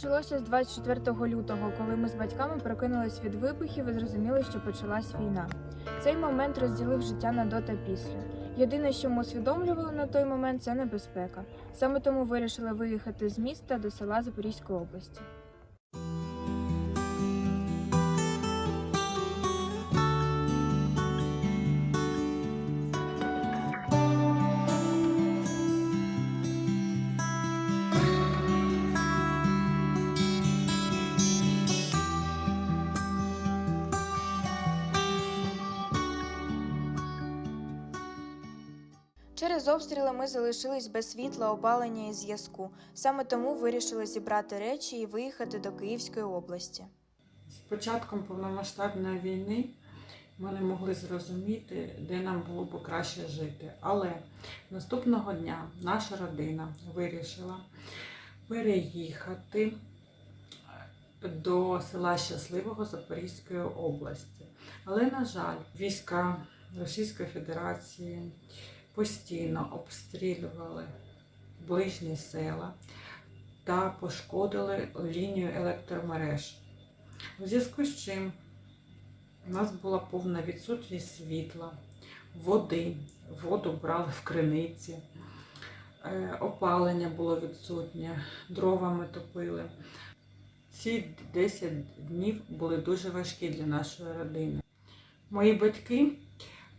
почалося з 24 лютого, коли ми з батьками прокинулись від вибухів і зрозуміли, що почалась війна. Цей момент розділив життя на до та після. Єдине, що ми усвідомлювали на той момент, це небезпека. Саме тому вирішили виїхати з міста до села Запорізької області. Через обстріли ми залишились без світла, опалення і зв'язку. Саме тому вирішили зібрати речі і виїхати до Київської області. З початком повномасштабної війни ми не могли зрозуміти, де нам було б краще жити. Але наступного дня наша родина вирішила переїхати до села Щасливого Запорізької області. Але, на жаль, війська Російської Федерації постійно обстрілювали ближні села та пошкодили лінію електромереж. У зв'язку з чим у нас була повна відсутність світла, води, воду брали в криниці, е, опалення було відсутнє, дровами топили. Ці 10 днів були дуже важкі для нашої родини. Мої батьки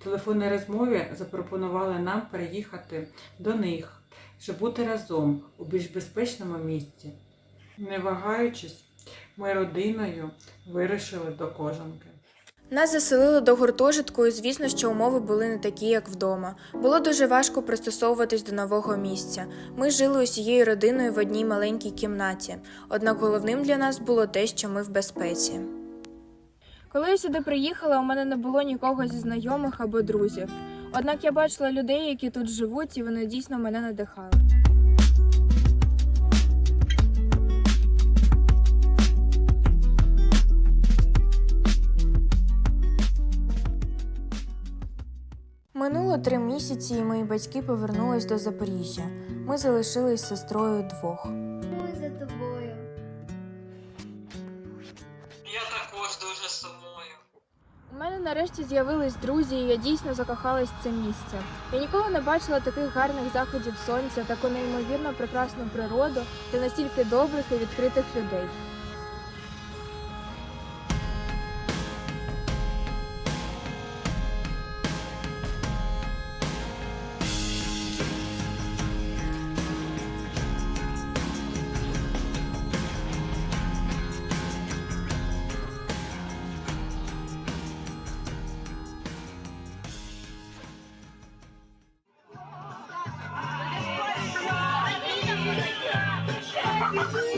в телефонній розмові запропонували нам переїхати до них, щоб бути разом у більш безпечному місці. Не вагаючись, ми родиною вирішили до кожанки. Нас заселили до гуртожитку, і звісно, що умови були не такі, як вдома. Було дуже важко пристосовуватись до нового місця. Ми жили усією родиною в одній маленькій кімнаті. Однак головним для нас було те, що ми в безпеці. Коли я сюди приїхала, у мене не було нікого зі знайомих або друзів. Однак я бачила людей, які тут живуть, і вони дійсно мене надихали. Минуло три місяці, і мої батьки повернулись до Запоріжжя. Ми залишились з сестрою двох. Мене нарешті з'явились друзі, і я дійсно закохалась в це місце. Я ніколи не бачила таких гарних заходів сонця, таку неймовірно прекрасну природу та настільки добрих і відкритих людей. Мене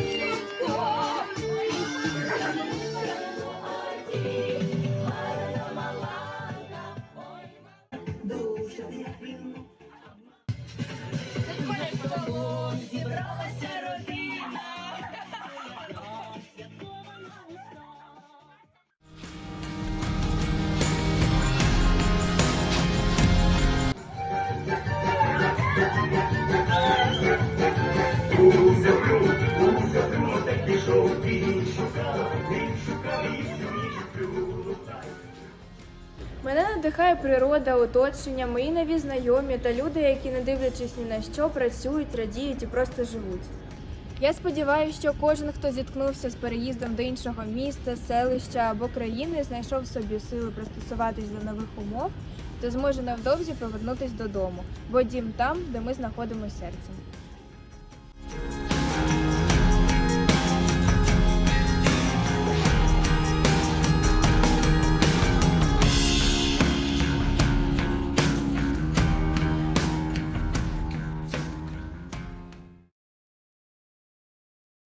надихає природа, оточення, мої нові знайомі та люди, які, не дивлячись ні на що, працюють, радіють і просто живуть. Я сподіваюся, що кожен, хто зіткнувся з переїздом до іншого міста, селища або країни, знайшов собі сили пристосуватись до нових умов та зможе невдовзі повернутися додому, бо дім там, де ми знаходимося серцем.